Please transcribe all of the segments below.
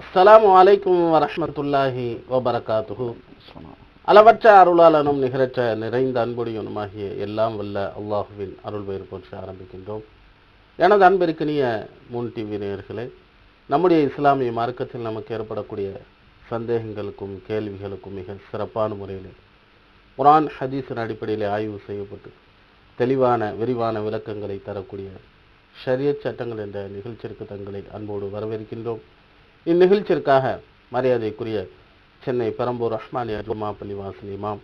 அஸ்ஸலாமு அலைக்கும் வரமத்துல்லாஹி வபரகாத்துஹு. அளவற்ற அருளாளனும் நிகரற்ற நிறைந்த அன்புடையனுமாகிய எல்லாம் வல்ல அல்லாஹுவின் அருள் பெயர் போற்றி ஆரம்பிக்கின்றோம். எனது அன்பிற்கினிய முன் டிவி நேயர்களே நம்முடைய இஸ்லாமிய மார்க்கத்தில் நமக்கு ஏற்படக்கூடிய சந்தேகங்களுக்கும் கேள்விகளுக்கும் மிக சிறப்பான முறையில் குரான் ஹதீஸின் அடிப்படையில் ஆய்வு செய்யப்பட்டு தெளிவான விரிவான விளக்கங்களை தரக்கூடிய ஷரியத் சட்டங்கள் என்ற நிகழ்ச்சிற்கு தங்களை அன்போடு வரவேற்கின்றோம். இந்நிகழ்ச்சிற்காக மரியாதைக்குரிய சென்னை பெரம்பூர் ரஹ்மானியா ஜுமா பள்ளிவாசல் இமாம்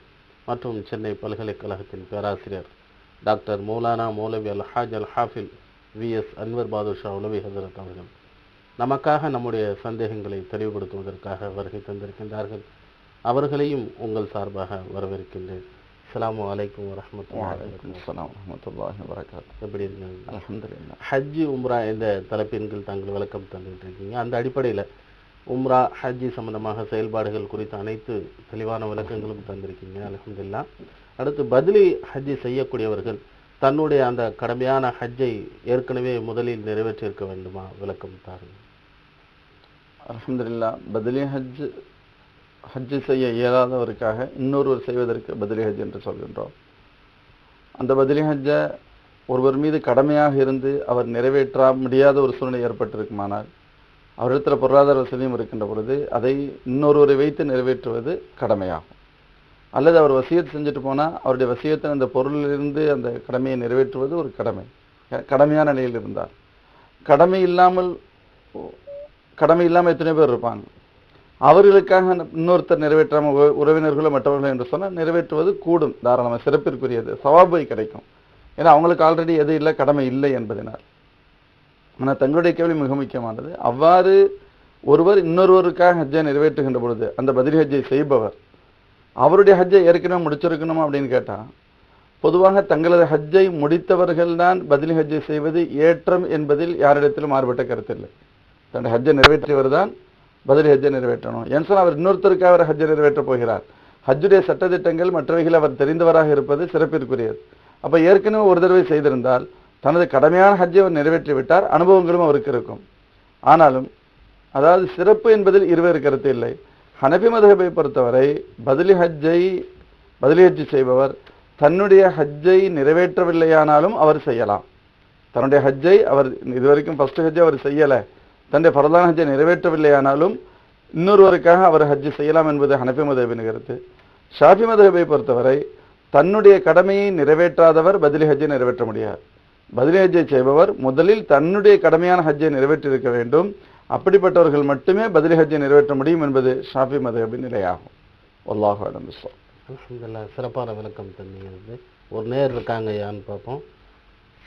மற்றும் சென்னை பல்கலைக்கழகத்தின் பேராசிரியர் doctor Maulana Moulavi Al Haj Al Hafil V. S. Anwar Badusha உலவி Hazrat அவர்கள். நமக்காக நம்முடைய சந்தேகங்களை தெளிவுபடுத்துவதற்காக வருகை தந்திருக்கின்றார்கள். அவர்களையும் உங்கள் சார்பாக வரவேற்கின்றேன். அஸ்ஸலாமு அலைக்கும் வலைக்கும் வரஹ்மத்துல்லாஹி வபரகாத்து எப்படி இருக்காங்க அல்ஹம்துலில்லாஹ். ஹஜ்ஜி உம்ரா என்ற தலைப்பின் கீழ் தாங்கள் விளக்கம் தந்துட்டு இருக்கீங்க அந்த அடிப்படையில் உம்ரா ஹஜ்ஜி சம்பந்தமாக செயல்பாடுகள் குறித்த அனைத்து தெளிவான விளக்கங்களும் தந்திருக்கீங்க. அல்ஹம்துலில்லாஹ். அடுத்து பதிலி ஹஜ்ஜி செய்யக்கூடியவர்கள் தன்னுடைய அந்த கடமையான ஹஜ்ஜை ஏற்கனவே முதலில் நிறைவேற்றியிருக்க வேண்டுமா? விளக்கம் தாருங்க அல்ஹம்துலில்லாஹ். பதிலி ஹஜ் ஹஜ் செய்ய இயலாதவருக்காக இன்னொருவர் செய்வதற்கு பதிலி ஹஜ் என்று சொல்கின்றோம். அந்த பதிலி ஹஜ்ஜை ஒருவர் மீது கடமையாக இருந்து அவர் நிறைவேற்ற முடியாத ஒரு சூழ்நிலை ஏற்பட்டிருக்குமானால் அவரிடத்தில் பொருளாதார வசதியும் இருக்கின்ற பொழுது அதை இன்னொருவரை வைத்து நிறைவேற்றுவது கடமையாகும். அல்லது அவர் வசியத் செஞ்சுட்டு போனால் அவருடைய வசியத்தின் அந்த பொருளிலிருந்து அந்த கடமையை நிறைவேற்றுவது ஒரு கடமை. கடமையான நிலையில் இருந்தார் கடமை இல்லாமல் கடமை இல்லாமல் எத்தனை பேர் இருப்பாங்க. அவர்களுக்காக இன்னொருத்தர் நிறைவேற்றாமல் உற- உறவினர்களோ மற்றவர்களோ என்று சொன்னால் நிறைவேற்றுவது கூடும். தாராளமாக சிறப்பிற்குரியது. சவாபை கிடைக்கும். ஏன்னா அவங்களுக்கு ஆல்ரெடி எது இல்லை கடமை இல்லை என்பதனால். ஆனால் தங்களுடைய கேள்வி மிக முக்கியமானது. அவ்வாறு ஒருவர் இன்னொருவருக்காக ஹஜ்ஜை நிறைவேற்றுகின்ற பொழுது அந்த பதில் ஹஜ்ஜை செய்பவர் அவருடைய ஹஜ்ஜை ஏற்கனவே முடிச்சிருக்கணுமா அப்படின்னு கேட்டால் பொதுவாக தங்களது ஹஜ்ஜை முடித்தவர்கள் தான் பதில் ஹஜ்ஜை செய்வது ஏற்றம் என்பதில் யாரிடத்திலும் மாறுபட்ட கருத்தில்லை தன்னுடைய ஹஜ்ஜை நிறைவேற்றியவர் தான் பதில் ஹஜ்ஜை நிறைவேற்றணும். ஏன்னு சொன்னால் அவர் இன்னொருத்தருக்காக அவர் ஹஜ்ஜை நிறைவேற்றப் போகிறார். ஹஜ்ஜுடைய சட்டத்திட்டங்கள் மற்றவைகள் அவர் தெரிந்தவராக இருப்பது சிறப்பிற்குரியது. அப்போ ஏற்கனவே ஒரு தடவை செய்திருந்தால் தனது கடமையான ஹஜ்ஜை அவர் நிறைவேற்றிவிட்டார் அனுபவங்களும் அவருக்கு இருக்கும். ஆனாலும் அதாவது சிறப்பு என்பதில் இருவேறு கருத்து இல்லை. ஹனபி மதகபை பொறுத்தவரை பதிலி ஹஜ்ஜை பதிலி ஹஜ்ஜி செய்பவர் தன்னுடைய ஹஜ்ஜை நிறைவேற்றவில்லையானாலும் அவர் செய்யலாம். தன்னுடைய ஹஜ்ஜை அவர் இதுவரைக்கும் ஃபர்ஸ்ட் ஹஜ்ஜை அவர் செய்யலை. தன்னுடைய பரதான ஹஜ்ஜை நிறைவேற்றவில்லையானாலும் இன்னொருவருக்காக அவர் ஹஜ்ஜு செய்யலாம் என்பது ஹனபி மதகபின் கருத்து. ஷாஃபி மதகபை பொறுத்தவரை தன்னுடைய கடமையை நிறைவேற்றாதவர் பதிலி ஹஜ்ஜை நிறைவேற்ற முடியாது. பதிலி ஹஜ்ஜை செய்பவர் முதலில் தன்னுடைய கடமையான ஹஜ்ஜை நிறைவேற்றியிருக்க வேண்டும். அப்படிப்பட்டவர்கள் மட்டுமே பதிலி ஹஜ்ஜை நிறைவேற்ற முடியும் என்பது ஷாஃபி மதகபின் நிலையாகும். அல்லாஹு சிறப்பான விளக்கம் தந்தீங்க. ஒரு நேர் இருக்காங்க யான்னு பார்ப்போம்.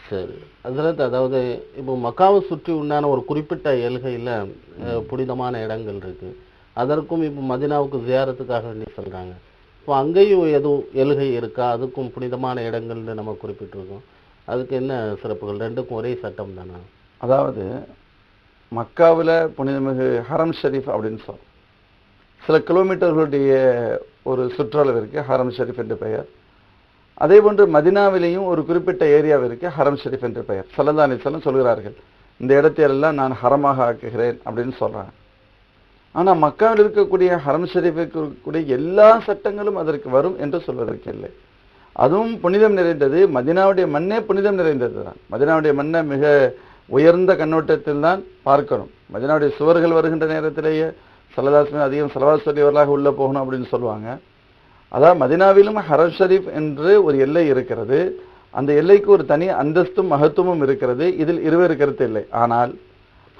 சரி. அதில் அதாவது இப்போ மக்காவை சுற்றி உண்டான ஒரு குறிப்பிட்ட எல்கையில் புனிதமான இடங்கள் இருக்குது அதற்கும் இப்போ மதினாவுக்கு ஜியாரத்துக்காக வேண்டி சொல்கிறாங்க இப்போ அங்கேயும் எதுவும் எல்கை இருக்கா? அதுக்கும் புனிதமான இடங்கள்னு நம்ம குறிப்பிட்டிருக்கோம். அதுக்கு என்ன சிறப்புகள்? ரெண்டுக்கும் ஒரே சட்டம் தானே? அதாவது மக்காவில் புனிதமிகு ஹரம் ஷெரீஃப் அப்படின்னு சொல். சில கிலோமீட்டர்களுடைய ஒரு சுற்றளவிற்கு ஹரம் ஷெரீஃப் என்று பெயர். அதே போன்று மதினாவிலேயும் ஒரு குறிப்பிட்ட ஏரியாவிற்கு ஹரம் ஷெரீஃப் என்று பெயர். சல்லல்லா அலிஸ்லாம் சொல்கிறார்கள் இந்த இடத்தையெல்லாம் நான் ஹரமாக ஆக்குகிறேன் அப்படின்னு சொல்கிறாங்க ஆனால் மக்காவில் இருக்கக்கூடிய ஹரம் ஷரீஃபிற்கு இருக்கக்கூடிய எல்லா சட்டங்களும் அதற்கு வரும் என்று சொல்வதற்கு இல்லை. அதுவும் புனிதம் நிறைந்தது மதினாவுடைய மண்ணே புனிதம் நிறைந்தது தான் மதினாவுடைய மண்ணை மிக உயர்ந்த கண்ணோட்டத்தில் தான் பார்க்கணும். மதினாவுடைய சுவர்கள் வருகின்ற நேரத்திலேயே சல்லதாஸ்மே அதிகம் சலவாஸ் சொல்லியவர்களாக உள்ளே போகணும் அப்படின்னு சொல்லுவாங்க. அதாவது மதினாவிலும் ஹரம் ஷரீஃப் என்று ஒரு எல்லை இருக்கிறது. அந்த எல்லைக்கு ஒரு தனி அந்தஸ்தும் மகத்துவமும் இருக்கிறது. இதில் இருவேறு கருத்து இல்லை. ஆனால்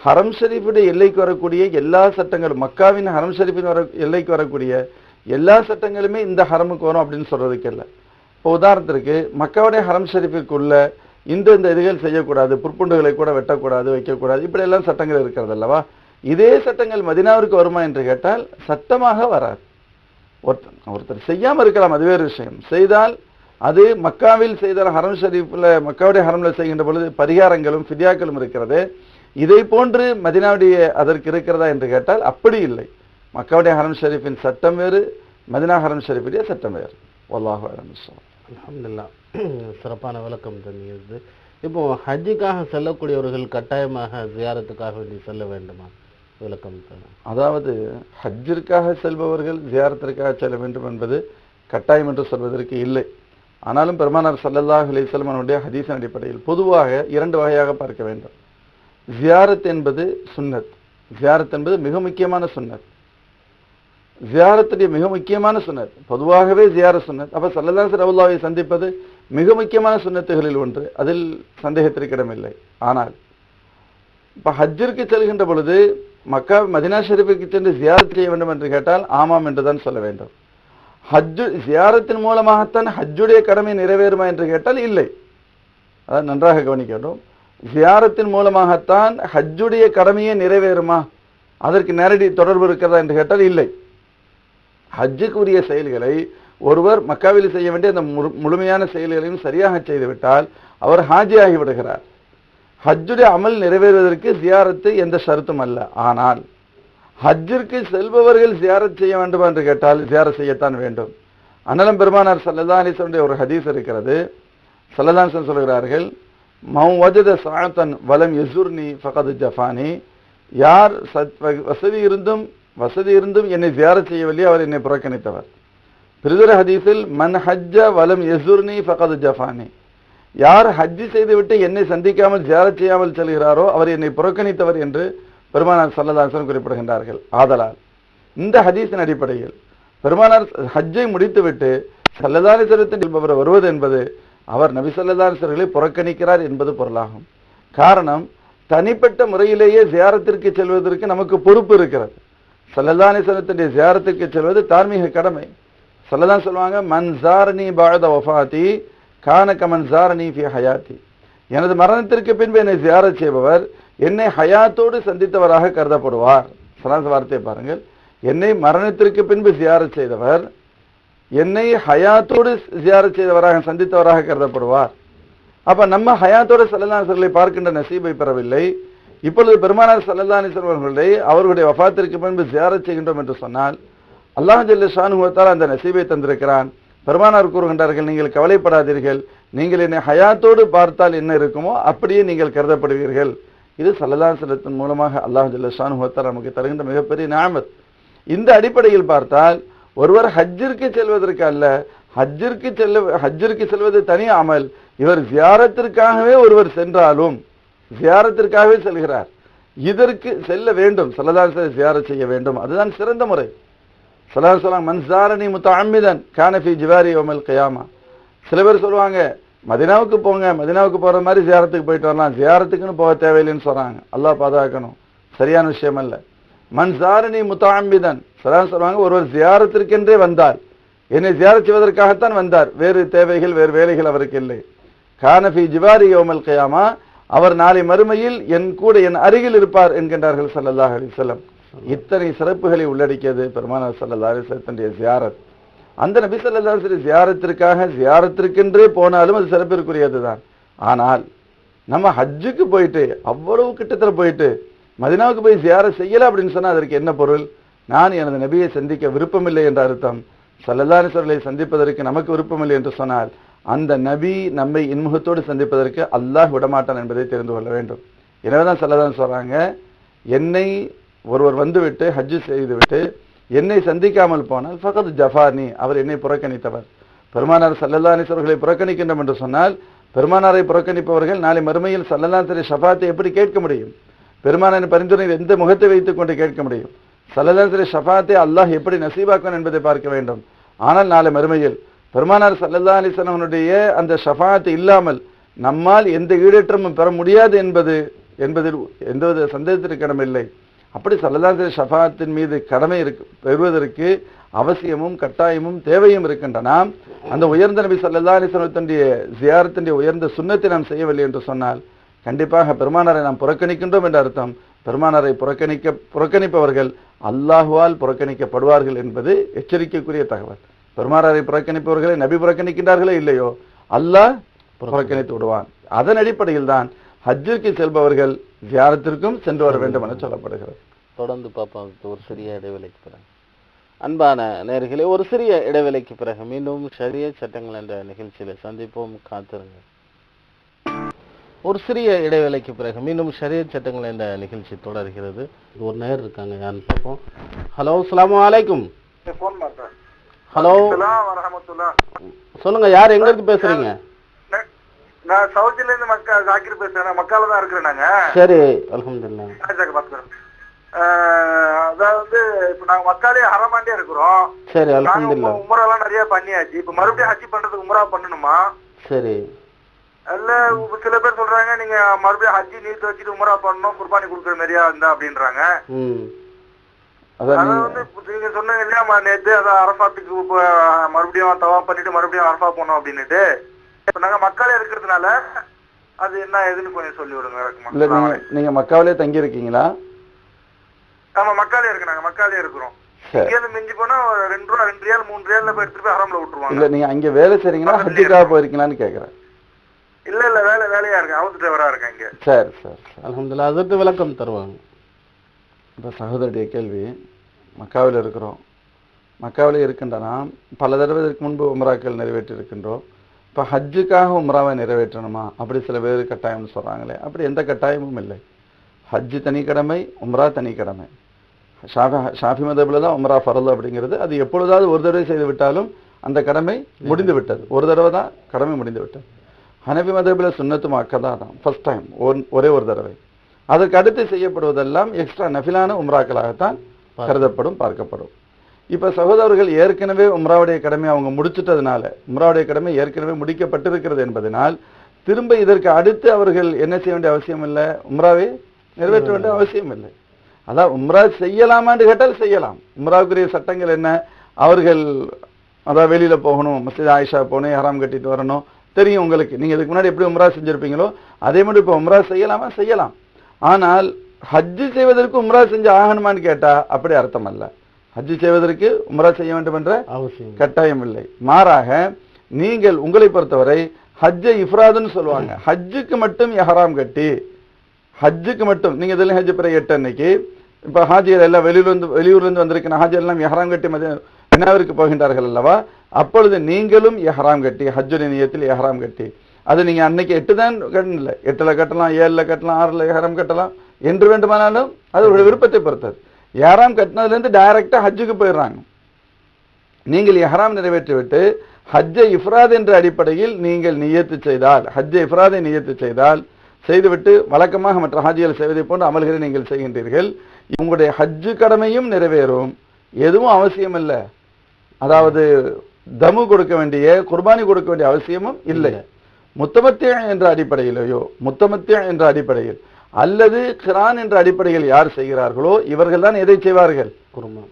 ஹரம் ஷரீஃபுடைய எல்லைக்கு வரக்கூடிய எல்லா சட்டங்களும் மக்காவின் ஹரம் ஷரீஃபின் வர எல்லைக்கு வரக்கூடிய எல்லா சட்டங்களுமே இந்த ஹரமுக்கு வரும் அப்படின்னு சொல்றதுக்கு இல்லை. இப்போ உதாரணத்திற்கு மக்காவுடைய ஹரம் ஷரீஃபிற்குள்ள இந்த இந்த இதுகள் செய்யக்கூடாது புற்புண்டுகளை கூட வெட்டக்கூடாது வைக்கக்கூடாது இப்படியெல்லாம் சட்டங்கள் இருக்கிறது அல்லவா? இதே சட்டங்கள் மதினாவிற்கு வருமா என்று கேட்டால் சட்டமாக வராது. ஒருத்தர் ஒருத்தர் செய்யாமல் இருக்கலாம் அது வேறு விஷயம். செய்தால் அது மக்காவில் செய்தால் ஹரம் ஷரீஃபில் மக்காவுடைய ஹரம்ல செய்கின்ற பொழுது பரிகாரங்களும் ஃபிரியாக்களும் இருக்கிறது. இதை போன்று மதினாவுடைய அதற்கு இருக்கிறதா என்று கேட்டால் அப்படி இல்லை. மக்காவுடைய ஹரம் ஷரீஃபின் சட்டம் வேறு மதினா ஹரம் ஷரீஃபுடைய சட்டம் வேறு. வல்லாஹு அலம் அல்ஹம்துலில்லாஹ். சிறப்பான விளக்கம் தந்தீங்க இப்போ ஹஜ்ஜுக்காக செல்லக்கூடியவர்கள் கட்டாயமாக ஜியாரத்துக்காக வேண்டி செல்ல வேண்டுமா? விளக்கம் அதாவது ஹஜ்ஜிற்காக செல்பவர்கள் ஜியாரத்திற்காக செல்ல வேண்டும் என்பது கட்டாயம் என்று சொல்வதற்கு இல்லை. ஆனாலும் பெருமானார் சல்லல்லாஹ் அலைஹி ஹதீசன் அடிப்படையில் பொதுவாக இரண்டு வகையாக பார்க்க வேண்டும். ஜியாரத் என்பது சுன்னத். ஜியாரத் என்பது மிக முக்கியமான சுன்னத். ஜியாரத்துடைய மிக முக்கியமான சுன்னத். பொதுவாகவே ஜியார சுன்னத். அப்ப சல்லல்லாஹு ரவுல்லாவை சந்திப்பது மிக முக்கியமான சுன்னத்துகளில் ஒன்று. அதில் சந்தேகத்திற்கிடமில்லை ஆனால் இப்போ ஹஜ்ஜிற்கு செல்கின்ற பொழுது மக்கா மதினா ஷெரீஃபுக்கு சென்று ஜியாரத் செய்ய வேண்டும் என்று கேட்டால் ஆமாம் என்றுதான் சொல்ல வேண்டும். ஹஜ்ஜு ஜியாரத்தின் மூலமாகத்தான் ஹஜ்ஜுடைய கடமை நிறைவேறுமா என்று கேட்டால் இல்லை. அதான் நன்றாக கவனிக்க வேண்டும் ஜியாரத்தின் மூலமாகத்தான் ஹஜ்ஜுடைய கடமையே நிறைவேறுமா? அதற்கு நேரடி தொடர்பு இருக்கிறதா என்று கேட்டால் இல்லை. ஹஜ்ஜுக்குரிய செயல்களை ஒருவர் மக்காவில் செய்ய வேண்டிய அந்த முழு- முழுமையான செயல்களையும் சரியாக செய்துவிட்டால் அவர் ஹாஜியாகி விடுகிறார். ஹஜ்ஜுடைய அமல் நிறைவேறுவதற்கு ஜியாரத்து எந்த ஷருத்தும் அல்ல. ஆனால் ஹஜ்ஜிற்கு செல்பவர்கள் ஜியாரத் செய்ய வேண்டுமா என்று கேட்டால் ஜியாரத் செய்யத்தான் வேண்டும். அனலம் பெருமானார் சல்லல்லா அலிசனுடைய ஒரு ஹதீஸ் இருக்கிறது. சல்லதானிசன் சொல்கிறார்கள் மௌவஜத வஜத சாத்தன் வலம் யசுர்னி ஃபகது ஜஃபானி. யார் சத் வசதி இருந்தும் வசதி இருந்தும் என்னை ஜியாரத் செய்யவில்லை அவர் என்னை புறக்கணித்தவர். பிரிதர ஹதீஸில் மன் ஹஜ்ஜ வலம் யசுர்னி ஃபகது ஜஃபானி. யார் ஹஜ்ஜி செய்துவிட்டு என்னை சந்திக்காமல் ஜியாரத் செய்யாமல் செல்கிறாரோ அவர் என்னை புறக்கணித்தவர் என்று பெருமானார் சல்லதாசன் குறிப்பிடுகின்றார்கள். ஆதலால் இந்த ஹதீஸின் அடிப்படையில் பெருமானார் ஹஜ்ஜை முடித்துவிட்டு சல்லதாரிசரத்தில் அவர் வருவது என்பது அவர் நபி சல்லதாரிசர்களை புறக்கணிக்கிறார் என்பது பொருளாகும். காரணம் தனிப்பட்ட முறையிலேயே ஜியாரத்திற்கு செல்வதற்கு நமக்கு பொறுப்பு இருக்கிறது. சல்லதானிசனத்தினுடைய ஜியாரத்திற்கு செல்வது தார்மீக கடமை. சொல்லதான் சொல்லுவாங்க மன்சாரணி பாழத வஃபாத்தி கான கமன் ஜாரணி ஃபி ஹயாத்தி. எனது மரணத்திற்கு பின்பு என்னை ஜியாரத் செய்பவர் என்னை ஹயாத்தோடு சந்தித்தவராக கருதப்படுவார். சலாச வார்த்தையை பாருங்கள். என்னை மரணத்திற்கு பின்பு ஜியாரத் செய்தவர் என்னை ஹயாத்தோடு ஜியாரத் செய்தவராக சந்தித்தவராக கருதப்படுவார். அப்ப நம்ம ஹயாத்தோடு சல்லல்லாஹர்களை பார்க்கின்ற நசீபை பெறவில்லை. இப்பொழுது பெருமானார் சல்லல்லாஹிஸ்வரம் அவர்களை அவர்களுடைய வஃபாத்திற்கு பின்பு ஜியாரத் செய்கின்றோம் என்று சொன்னால் அல்லாஹ் ஜல்ல ஷானுவத்தால் அந்த நசீபை தந்திருக்கிறான். பெருமானார் கூறுகின்றார்கள் நீங்கள் கவலைப்படாதீர்கள். நீங்கள் என்னை ஹயாத்தோடு பார்த்தால் என்ன இருக்குமோ அப்படியே நீங்கள் கருதப்படுவீர்கள். இது சல்லதாசலத்தின் மூலமாக அல்லாஹ் ஜல்லஷான் ஷானுவத்தால் நமக்கு தருகின்ற மிகப்பெரிய நியாமத். இந்த அடிப்படையில் பார்த்தால் ஒருவர் ஹஜ்ஜிற்கு செல்வதற்கு அல்ல ஹஜ்ஜிற்கு செல்ல ஹஜ்ஜிற்கு செல்வது தனி அமல். இவர் ஜியாரத்திற்காகவே ஒருவர் சென்றாலும் ஜியாரத்திற்காகவே செல்கிறார். இதற்கு செல்ல வேண்டும். சல்லல்லாஹு ஜியாரத் செய்ய வேண்டும். அதுதான் சிறந்த முறை. சிலர் சொல்லுவாங்க மன்சாரணி முத்தஅம்மிதன் கானஃபி ஜிவாரி ஓமல் கயாமா சில பேர் சொல்லுவாங்க மதினாவுக்கு போங்க மதினாவுக்கு போற மாதிரி ஜியாரத்துக்கு போயிட்டு வரலாம். ஜியாரத்துக்குன்னு போக தேவையில்லைன்னு சொல்றாங்க. அல்லாஹ் பாதுகாக்கணும். சரியான விஷயம் அல்ல. மன்சாரணி முத்தாம்பிதன் சிலர் சொல்லுவாங்க ஒருவர் ஜியாரத்திற்கென்றே வந்தார். என்னை ஜியாரத் செய்வதற்காகத்தான் வந்தார். வேறு தேவைகள் வேறு வேலைகள் அவருக்கு இல்லை. கானஃபி ஜிவாரி ஓமல் கயாமா அவர் நாளை மறுமையில் என் கூட என் அருகில் இருப்பார் என்கின்றார்கள் சல்லல்லாஹ் அலைஹி வஸல்லம். இத்தனை சிறப்புகளை உள்ளடக்கியது பெருமானார் ஸல்லல்லாஹு அலைஹி ஜியாரத். அந்த நபி ஸல்லல்லாஹு சரி ஜியாரத்திற்காக ஜியாரத்திற்கென்றே போனாலும் அது சிறப்பிற்குரியதுதான். ஆனால் நம்ம ஹஜ்ஜுக்கு போயிட்டு அவ்வளவு கிட்டத்தட்ட போயிட்டு மதினாவுக்கு போய் ஜியார செய்யலை அப்படின்னு சொன்னால் அதற்கு என்ன பொருள்? நான் எனது நபியை சந்திக்க விருப்பமில்லை என்ற அர்த்தம். சல்லல்லாஹு சந்திப்பதற்கு நமக்கு விருப்பமில்லை என்று சொன்னால் அந்த நபி நம்மை இன்முகத்தோடு சந்திப்பதற்கு அல்லாஹ் விடமாட்டான் என்பதை தெரிந்து கொள்ள வேண்டும். எனவே தான் சல்லதான் சொல்கிறாங்க என்னை ஒருவர் வந்துவிட்டு ஹஜ்ஜு செய்துவிட்டு என்னை சந்திக்காமல் போனால் ஃபகத் ஜஃபானி. அவர் என்னை புறக்கணித்தவர். பெருமானார் சல்லல்லாஹிஸ்வர்களை புறக்கணிக்கின்றோம் என்று சொன்னால் பெருமானாரை புறக்கணிப்பவர்கள் நாளை மறுமையில் சல்லல்லாஹரி ஷஃபாத்தை எப்படி கேட்க முடியும்? பெருமானாரின் பரிந்துரையில் எந்த முகத்தை வைத்துக் கொண்டு கேட்க முடியும்? சல்லல்லாஹரி ஷஃபாத்தை அல்லாஹ் எப்படி நசீபாக்கும் என்பதை பார்க்க வேண்டும். ஆனால் நாளை மறுமையில் பெருமானார் சல்லல்லா அலிஸ்வனுடைய அந்த ஷஃபாத்து இல்லாமல் நம்மால் எந்த ஈடேற்றமும் பெற முடியாது என்பது என்பதில் எந்தவித சந்தேகத்திற்கு இடமில்லை. அப்படி சல்லல்லாஹு ஷஃபாத்தின் மீது கடமை இருக்கு பெறுவதற்கு அவசியமும் கட்டாயமும் தேவையும் இருக்கின்றன. அந்த உயர்ந்த நபி சல்லல்லா அலிஸ்வனுடைய ஜியாரத்தினுடைய உயர்ந்த சுண்ணத்தை நாம் செய்யவில்லை என்று சொன்னால் கண்டிப்பாக பெருமானாரை நாம் புறக்கணிக்கின்றோம் என்ற அர்த்தம். பெருமானாரை புறக்கணிக்க புறக்கணிப்பவர்கள் அல்லாஹுவால் புறக்கணிக்கப்படுவார்கள் என்பது எச்சரிக்கைக்குரிய தகவல். பெருமானாரை புறக்கணிப்பவர்களை நபி புறக்கணிக்கின்றார்களே இல்லையோ அல்லாஹ் புறக்கணித்து விடுவான். அதன் அடிப்படையில் தான் ஹஜ்ஜிற்கு செல்பவர்கள் ஜியாரத்திற்கும் சென்று வர வேண்டும் என சொல்லப்படுகிறது. தொடர்ந்து பார்ப்போம் ஒரு சிறிய இடைவேளைக்கு பிறகு. அன்பான நேர்களே ஒரு சிறிய இடைவேளைக்கு பிறகு மீண்டும் ஷரிய சட்டங்கள் என்ற நிகழ்ச்சியில சந்திப்போம் காத்திருங்க ஒரு சிறிய இடைவேளைக்கு பிறகு மீண்டும் ஷரியத் சட்டங்கள் என்ற நிகழ்ச்சி தொடர்கிறது. ஒரு நேர் இருக்காங்க யாருன்னு பார்ப்போம். ஹலோ அஸ்ஸலாமு அலைக்கும். ஃபோன் பண்றேன் ஹலோ. சொல்லுங்க யார் எங்க இருந்து பேசுறீங்க? நான் சவுதில இருந்து மக்கா ஜாக்கிர் பேசுறேன். மக்கால தான் இருக்கிறேன் நாங்க. சரி அல்ஹம்துலில்லாஹ். ராஜாக்கு பாத்துக்கிறேன் அதாவது வந்து இப்ப நாங்க மக்காலே ஹரமாண்டே இருக்கிறோம். சரி நாங்க அல்ஹம்துலில்லாஹ். உமரெல்லாம் நிறைய பண்ணியாச்சு. இப்ப மறுபடியும் ஹஜ்ஜி பண்றதுக்கு உமரா பண்ணணுமா? சரி. இல்ல சில பேர் சொல்றாங்க நீங்க மறுபடியும் ஹஜ்ஜி நீத்து வச்சுட்டு உமரா பண்ணணும் குர்பானி கொடுக்குற மாதிரியா இருந்தா அப்படின்றாங்க. நீங்க சொன்னீங்க இல்லையா நேத்து அதான் அரஃபாத்துக்கு இப்ப மறுபடியும் தவா பண்ணிட்டு மறுபடியும் அரஃபா போனோம் அப்படின்னுட்டு. நாங்க மக்களே இருக்கிறதுனால அது என்ன ஏதுன்னு கொஞ்சம் சொல்லி விடுங்க இல்ல. நீங்க நீங்க மக்காவிலே தங்கி இருக்கீங்களா ஆமா மக்காலே இருக்கு நாங்க மக்காலே இருக்கிறோம். மிஞ்சி போனா ரெண்டு ரூபா ரெண்டு ரியால் மூணு ரியால்ல போய் எடுத்துட்டு போய் ஹரம்ல இல்ல விட்டுருவாங்க நீங்க அங்க வேலை செய்றீங்களா? ஹஜ்ஜுக்காக போயிருக்கீங்களான்னு கேக்குறேன். இல்ல இல்ல வேலை வேலையா இருக்கேன் ஹவுஸ் டிரைவரா இருக்கேன் இங்க. சரி சரி அல்ஹம்துலில்லாஹ் அதற்கு விளக்கம் தருவாங்க. இப்போ சகோதரருடைய கேள்வி மக்காவில் இருக்கிறோம். மக்காவில் இருக்கின்றனா பல தடவை இதற்கு முன்பு உம்ராக்கள் நிறைவேற்றி இருக்கின்றோம் இப்போ ஹஜ்ஜுக்காக உம்ராவை நிறைவேற்றணுமா? அப்படி சில பேர் கட்டாயம்னு சொல்றாங்களே. அப்படி எந்த கட்டாயமும் இல்லை. ஹஜ்ஜு தனி கடமை உம்ரா தனி கடமை. ஷாஃபி ஷாஃபி மதபில் தான் உம்ரா ஃபரல் அப்படிங்கிறது. அது எப்பொழுதாவது ஒரு தடவை செய்து விட்டாலும் அந்த கடமை முடிந்து விட்டது. ஒரு தடவை தான் கடமை முடிந்து விட்டது. ஹனபி மதபில் சுன்னத்து மக்கதா தான். ஃபர்ஸ்ட் டைம் ஒரே ஒரு தடவை. அதற்கு அடுத்து செய்யப்படுவதெல்லாம் எக்ஸ்ட்ரா நஃபிலான உம்ராக்களாகத்தான் கருதப்படும் பார்க்கப்படும். இப்ப சகோதரர்கள் ஏற்கனவே உம்ராவுடைய கடமை அவங்க முடிச்சிட்டதுனால உம்ராவுடைய கடமை ஏற்கனவே முடிக்கப்பட்டிருக்கிறது என்பதனால் திரும்ப இதற்கு அடுத்து அவர்கள் என்ன செய்ய வேண்டிய அவசியம் இல்லை? உம்ராவை நிறைவேற்ற வேண்டிய அவசியம் இல்லை. அதான் உம்ரா செய்யலாமான்னு கேட்டால் செய்யலாம். உம்ராவுக்குரிய சட்டங்கள் என்ன? அவர்கள் அதான் வெளியில போகணும் மஸ்ஜித் ஆயிஷா போகணும் ஹராம் கட்டிட்டு வரணும். தெரியும் உங்களுக்கு. நீங்க இதுக்கு முன்னாடி எப்படி உம்ரா செஞ்சிருப்பீங்களோ அதே மாதிரி இப்போ உம்ரா செய்யலாமா? செய்யலாம். ஆனால் ஹஜ்ஜு செய்வதற்கு உம்ரா செஞ்சு ஆகணுமான்னு கேட்டா அப்படி அர்த்தம் அல்ல. ஹஜ்ஜு செய்வதற்கு உம்ரா செய்ய வேண்டும் என்ற அவசியம். கட்டாயம் இல்லை. மாறாக நீங்கள் உங்களை பொறுத்தவரை ஹஜ்ஜை இஃப்ராதுன்னு சொல்லுவாங்க. ஹஜ்ஜுக்கு மட்டும் எஹராம் கட்டி ஹஜ்ஜுக்கு மட்டும் நீங்க இதில் ஹஜ் பிற எட்டு அன்னைக்கு இப்ப ஹாஜியர் எல்லாம் வெளியூர்ல இருந்து வெளியூர்ல இருந்து வந்திருக்கிற ஹாஜியர் எல்லாம் எஹராம் கட்டி மதி மினாவிற்கு போகின்றார்கள் அல்லவா? அப்பொழுது நீங்களும் எஹராம் கட்டி ஹஜ்ஜுடைய நியத்தில் எஹராம் கட்டி. அது நீங்க அன்னைக்கு எட்டு தான் கட்டணும் இல்லை எட்டுல கட்டலாம் ஏழுல கட்டலாம் ஆறுல எஹராம் கட்டலாம். என்று வேண்டுமானாலும் அது ஒரு விருப்பத்தை பொறுத்தது. எஹராம் கட்டினதுல இருந்து டைரக்டா ஹஜ்ஜுக்கு போயிடுறாங்க. நீங்கள் இஹ்ராம் நிறைவேற்றிவிட்டு ஹஜ்ஜை இஃப்ராத் என்ற அடிப்படையில் நீங்கள் நியத்து செய்தால் ஹஜ்ஜை இஃப்ராதை நியத்து செய்தால் செய்துவிட்டு வழக்கமாக மற்ற ஹாஜிகள் செய்வதை போன்று அமல்களை நீங்கள் செய்கின்றீர்கள். உங்களுடைய ஹஜ்ஜு கடமையும் நிறைவேறும். எதுவும் அவசியம் இல்லை. அதாவது தமு கொடுக்க வேண்டிய குர்பானி கொடுக்க வேண்டிய அவசியமும் இல்லை. முத்தமத்திய என்ற அடிப்படையிலேயோ முத்தமத்திய என்ற அடிப்படையில் அல்லது கிரான் என்ற அடிப்படையில் யார் செய்கிறார்களோ இவர்கள் தான் எதை செய்வார்கள்?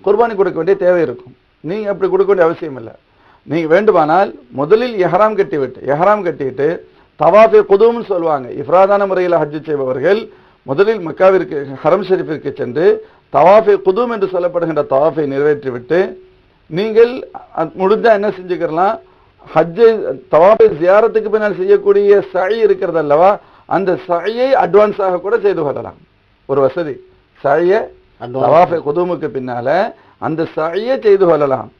குர்பானி கொடுக்க வேண்டிய தேவை இருக்கும். நீங்க அப்படி கொடுக்க வேண்டிய அவசியம் இல்லை. நீங்க வேண்டுமானால் முதலில் எஹராம் கட்டிவிட்டு எஹராம் கட்டிட்டு தவாஃபே குதும்னு சொல்லுவாங்க. இஃப்ராதான முறையில் ஹஜ்ஜு செய்பவர்கள் முதலில் மக்காவிற்கு ஹரம் ஷெரீஃபிற்கு சென்று தவாஃபே குதும் என்று சொல்லப்படுகின்ற தவாஃபை நிறைவேற்றிவிட்டு நீங்கள் அ- முடிஞ்சா என்ன செஞ்சுக்கலாம் ஹஜ்ஜை தவாஃபை ஜியாரத்துக்கு பின்னால் செய்யக்கூடிய சை இருக்கிறது அல்லவா? அந்த சையை அட்வான்ஸாக கூட செய்து கொள்ளலாம். ஒரு வசதி. சையை. தவாஃபை குதுமுக்கு பின்னால அந்த சையை செய்து கொள்ளலாம்.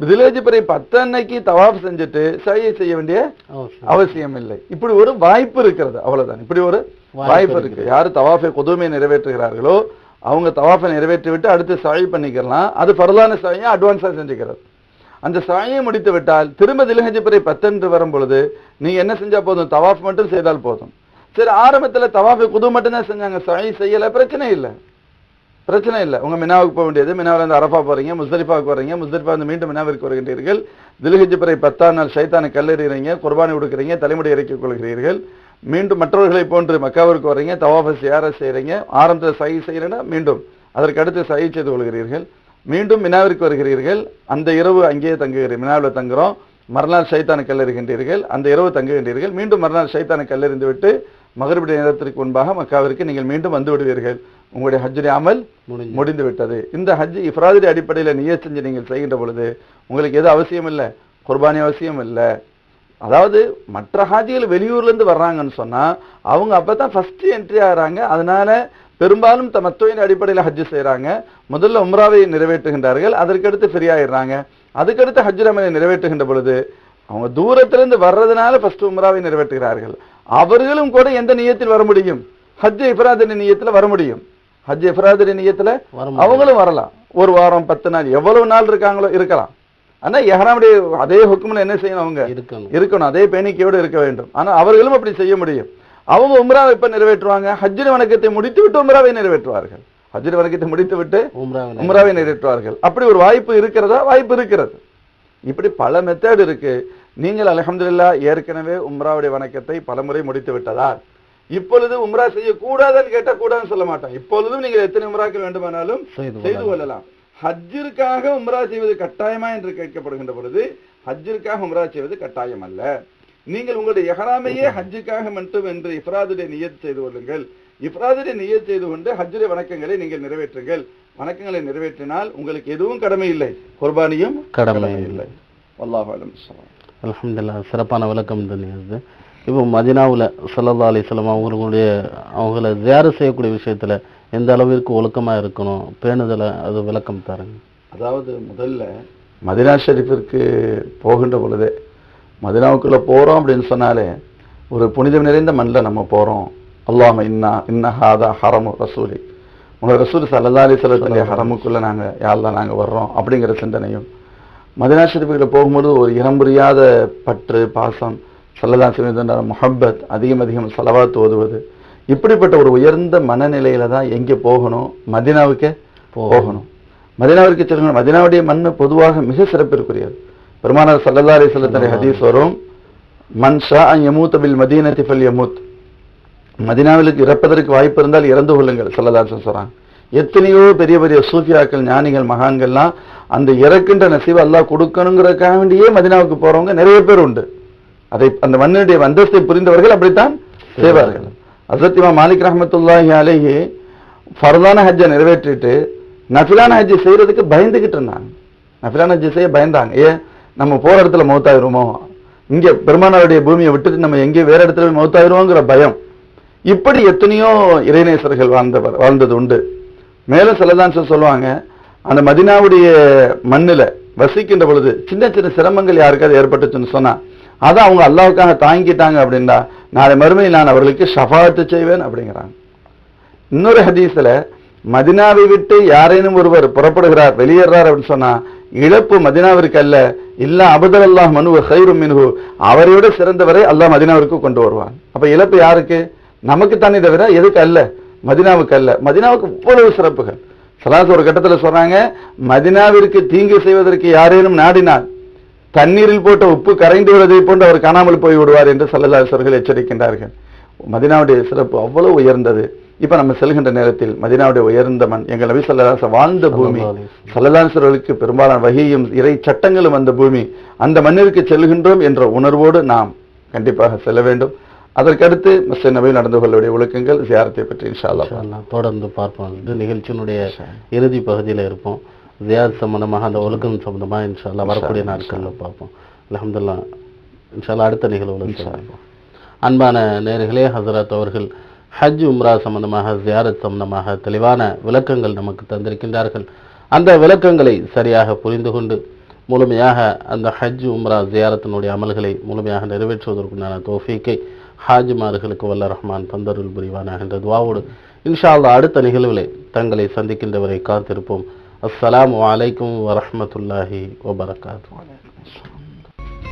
விதிலேஜ் பிறை பத்து அன்னைக்கு தவாஃப் செஞ்சுட்டு சையை செய்ய வேண்டிய அவசியம். இல்லை இப்படி ஒரு வாய்ப்பு இருக்கிறது. அவ்வளவுதான். இப்படி ஒரு வாய்ப்பு இருக்கு யாரு தவாஃபை குதுமை நிறைவேற்றுகிறார்களோ அவங்க தவாஃபை நிறைவேற்றி விட்டு அடுத்து சாய் பண்ணிக்கலாம். அது பரலான சாயை அட்வான்ஸா செஞ்சுக்கிறது. அந்த சாயை முடித்து விட்டால் திரும்ப திலஹஜ் பிறை பத்தென்று வரும் பொழுது நீங்க என்ன செஞ்சா போதும்? தவாஃப் மட்டும் செய்தால் போதும். சரி ஆரம்பத்தில் தவாஃபை குது மட்டும் தான் செஞ்சாங்க. சாய் செய்யலை பிரச்சனை இல்லை. பிரச்சனை இல்லை. உங்க மினாவுக்கு போக வேண்டியது. மினாவிலேருந்து அரஃபா போறீங்க முஸ்தலிஃபாவுக்கு வரீங்க முஸ்தரிஃபா வந்து மீண்டும் மினாவிற்கு வருகின்றீர்கள். தில்ஹிஜ் பிறை பத்தாம் நாள் சைத்தானை கல்லெறிகிறீங்க குர்பானி கொடுக்குறீங்க தலைமுடி இறக்கிக் கொள்கிறீர்கள். மீண்டும் மற்றவர்களை போன்று மக்காவிற்கு வரீங்க தவாஃபை யாரை செய்கிறீங்க ஆரம்பத்தில் சை செய்கிறேன்னா மீண்டும் அதற்கு அடுத்து சை செய்து கொள்கிறீர்கள். மீண்டும் மினாவிற்கு வருகிறீர்கள். அந்த இரவு அங்கேயே தங்குகிறீர்கள் மினாவில் தங்குகிறோம் மறுநாள் சைத்தானை கல்லெறிகின்றீர்கள். அந்த இரவு தங்குகின்றீர்கள். மீண்டும் மறுநாள் சைத்தானை கல்லறிந்து விட்டு மகரிபுடைய நேரத்திற்கு முன்பாக மக்காவிற்கு நீங்கள் மீண்டும் வந்து விடுவீர்கள். உங்களுடைய ஹஜ்ஜுடைய அமல் முடிந்து விட்டது இந்த ஹஜ் இஃப்ராதுடைய அடிப்படையில் நிய செஞ்சு நீங்கள் செய்கின்ற பொழுது உங்களுக்கு எது அவசியம் இல்லை? குர்பானி அவசியம் இல்லை. அதாவது மற்ற ஹாஜிகள் வெளியூர்ல இருந்து வர்றாங்கன்னு சொன்னா அவங்க அப்பதான் ஃபர்ஸ்ட் என்ட்ரி ஆகுறாங்க. அதனால பெரும்பாலும் தமத்துவின் அடிப்படையில் ஹஜ் செய்றாங்க. முதல்ல உம்ராவை நிறைவேற்றுகின்றார்கள். அதற்கடுத்து ஃப்ரீ ஆயிடுறாங்க. அதுக்கடுத்து ஹஜ் ரமனை நிறைவேற்றுகின்ற பொழுது அவங்க தூரத்திலிருந்து வர்றதுனால ஃபர்ஸ்ட் உம்ராவை நிறைவேற்றுகிறார்கள். அவர்களும் கூட எந்த நியத்தில் வர முடியும்? ஹஜ் இஃப்ராதின் நியத்துல வர முடியும். ஹஜ் இஃப்ராதின் நியத்துல அவங்களும் வரலாம். ஒரு வாரம் பத்து நாள் எவ்வளவு நாள் இருக்காங்களோ இருக்கலாம். ஆனா எஹ்ராமுடைய அதே ஹுக்கும்ல என்ன செய்யணும் அவங்க? இருக்கணும். இருக்கணும். அதே பேணிக்கையோடு இருக்க வேண்டும். ஆனா அவர்களும் அப்படி செய்ய முடியும். அவங்க உம்ராவை எப்ப நிறைவேற்றுவாங்க? ஹஜ்ஜின் வணக்கத்தை முடித்து விட்டு உம்ராவை நிறைவேற்றுவார்கள். ஹஜ்ஜின் வணக்கத்தை முடித்து விட்டு உம்ராவை நிறைவேற்றுவார்கள். அப்படி ஒரு வாய்ப்பு இருக்கிறதா? வாய்ப்பு இருக்கிறது. இப்படி பல மெத்தட் இருக்கு. நீங்கள் அல்ஹம்துலில்லாஹ் ஏற்கனவே உம்ராவுடைய வணக்கத்தை பலமுறை முடித்து விட்டதால் இப்பொழுது உம்ரா செய்யக்கூடாதுன்னு கேட்டா கூடாதுன்னு சொல்ல மாட்டோம். இப்பொழுதும் நீங்கள் எத்தனை உம்ராக்கள் வேண்டுமானாலும் செய்து செய்து கொள்ளலாம். ஹஜ்ஜிற்காக உம்ரா செய்வது கட்டாயமா என்று கேட்கப்படுகின்ற பொழுது ஹஜ்ஜிற்காக உம்ரா செய்வது கட்டாயம் அல்ல. நீங்கள் உங்களுடைய எஹராமையே ஹஜ்ஜுக்காக மட்டும் என்று இஃப்ராதுடைய நியத் செய்து கொள்ளுங்கள். இஃப்ராதுடைய நியத் செய்து கொண்டு ஹஜ்ஜுடைய வணக்கங்களை நீங்கள் நிறைவேற்றுங்கள். வணக்கங்களை நிறைவேற்றினால் உங்களுக்கு எதுவும் கடமை இல்லை. குர்பானியும் கடமை இல்லை. அல்லாஹ் அலமதுல்லா சிறப்பான விளக்கம் தந்தது இப்போ மதினாவுல சல்லா அலிஸ்லாம் அவங்களுடைய அவங்கள ஜியார செய்யக்கூடிய விஷயத்துல எந்த அளவிற்கு ஒழுக்கமா இருக்கணும்? பேணுதலை அது விளக்கம் தருங்க. அதாவது முதல்ல மதினா ஷெரீஃபிற்கு போகின்ற பொழுதே மதினாவுக்குள்ள போறோம் அப்படின்னு சொன்னாலே ஒரு புனிதம் நிறைந்த மண்ணில் நம்ம போறோம். அல்லாம இன்னா இன்ன ஹாதா ஹரமு ரசூலி. உங்கள் ரசூல் சல்லா அலிஸ்லத்துடைய ஹரமுக்குள்ளே ஹரமுக்குள்ள யாரெல்லாம் நாங்கள் வர்றோம் அப்படிங்கிற சிந்தனையும் மதினா ஷெரீஃபுக்குள்ள போகும்போது ஒரு இனம் புரியாத பற்று பாசம் சல்லல்லா சிவந்த முஹப்பத் அதிகம் அதிகம் செலவாத்து ஓதுவது. இப்படிப்பட்ட ஒரு உயர்ந்த மனநிலையில தான் எங்கே போகணும்? மதினாவுக்கே போகணும். மதினாவிற்கு செல்லுங்கள். மதினாவுடைய மண் பொதுவாக மிக சிறப்பிற்குரியது. பெருமானார் சல்லல்லா அலி சொல்லத்துடைய ஹதீஸ் வரும் மன் ஷா யமூத் பில் மதீனத்தி ஃபல் யமூத். மதினாவிலுக்கு இறப்பதற்கு வாய்ப்பு இருந்தால் இறந்து கொள்ளுங்கள் சல்லல்லா சொல்றாங்க. எத்தனையோ பெரிய பெரிய சூஃபியாக்கள் ஞானிகள் மகான்கள்லாம் அந்த இறக்கின்ற நசீவை எல்லாம் கொடுக்கணுங்கிறதுக்காக வேண்டியே மதினாவுக்கு போறவங்க நிறைய பேர் உண்டு. அதை அந்த மண்ணினுடைய அந்தஸ்தை புரிந்தவர்கள் அப்படித்தான் செய்வார்கள். அசத்திமா மாலிக் ரஹமத்துல்லாஹி அலேஹி ஃபர்தான ஹஜ்ஜை நிறைவேற்றிட்டு நஃபிலான ஹஜ்ஜை செய்யறதுக்கு பயந்துகிட்டு இருந்தாங்க. நஃபிலான ஹஜ்ஜை செய்ய பயந்தாங்க. ஏன் நம்ம போற இடத்துல மௌத்தாயிருமோ? இங்கே பெருமானாருடைய பூமியை விட்டுட்டு நம்ம எங்கேயோ வேற இடத்துல மௌத்தாயிருவோங்கிற பயம். இப்படி எத்தனையோ இறைநேசர்கள் வாழ்ந்தவர் வாழ்ந்தது உண்டு. மேலும் சிலதான் சொல்லுவாங்க. அந்த மதினாவுடைய மண்ணில் வசிக்கின்ற பொழுது சின்ன சின்ன சிரமங்கள் யாருக்காவது ஏற்பட்டுச்சுன்னு சொன்னால் அதை அவங்க அல்லாவுக்காக தாங்கிட்டாங்க அப்படின்னா நாளை மறுமையில் நான் அவர்களுக்கு ஷஃபாத்து செய்வேன் அப்படிங்கிறாங்க. இன்னொரு ஹதீஸில் மதினாவை விட்டு யாரேனும் ஒருவர் புறப்படுகிறார் வெளியேறார் அப்படின்னு சொன்னால் இழப்பு மதினாவிற்கு அல்ல. இல்ல அபுதல் அல்லாஹ் மனு ஹைரும் மின்ஹு. அவரை விட சிறந்தவரை அல்லாஹ் மதினாவிற்கு கொண்டு வருவான். அப்போ இழப்பு யாருக்கு? நமக்கு தானே தவிர எதுக்கு அல்ல? மதினாவுக்கு அல்ல. மதினாவுக்கு இவ்வளவு சிறப்புகள். சலாஸ் ஒரு கட்டத்துல சொல்றாங்க மதினாவிற்கு தீங்கு செய்வதற்கு யாரேனும் நாடினால் தண்ணீரில் போட்ட உப்பு கரைந்து விடுவதை போன்று அவர் காணாமல் போய் விடுவார் என்று சல்லல்லாசர்கள் எச்சரிக்கின்றார்கள். மதினாவுடைய சிறப்பு அவ்வளவு உயர்ந்தது. இப்ப நம்ம செல்கின்ற நேரத்தில் மதினாவுடைய உயர்ந்த மண் எங்கள் நபி சல்லல்லாஹு வாழ்ந்த பூமி சல்லல்லாசர்களுக்கு பெரும்பாலான வகையும் இறை சட்டங்களும் அந்த பூமி. அந்த மண்ணிற்கு செல்கின்றோம் என்ற உணர்வோடு நாம் கண்டிப்பாக செல்ல வேண்டும். அதற்கடுத்து மஸ்ஜித் நபி நடந்து கொள்ளக்கூடிய ஒழுக்கங்கள் ஜியாரத்தை பற்றி தொடர்ந்து பார்ப்போம். இது நிகழ்ச்சியினுடைய இறுதி பகுதியில இருப்போம். ஜியாத் சம்பந்தமாக அந்த ஒழுக்கம் சம்பந்தமா இன்ஷா அல்லாஹ் வரக்கூடிய நாட்கள்ல பார்ப்போம். அல்ஹம்துலில்லாஹ். இன்ஷா அல்லாஹ் அடுத்த சந்திப்போம். அன்பான நேர்களே ஹசரத் அவர்கள் ஹஜ் உம்ரா சம்பந்தமாக ஜியாரத் சம்பந்தமாக தெளிவான விளக்கங்கள் நமக்கு தந்திருக்கின்றார்கள். அந்த விளக்கங்களை சரியாக புரிந்து கொண்டு முழுமையாக அந்த ஹஜ் உம்ரா ஜியாரத்தினுடைய அமல்களை முழுமையாக நிறைவேற்றுவதற்குண்டான தோஃபீக்கை ஹாஜிமார்களுக்கு வல்ல ரஹ்மான் தந்தருள் புரிவானாக என்ற துவாவோடு இன்ஷா அல்லாஹ் அடுத்த நிகழ்விலே தங்களை சந்திக்கின்றவரை காத்திருப்போம். அஸ்லாம் வலைக்கம் வரமத்துல்லாஹி வபரகாத்து.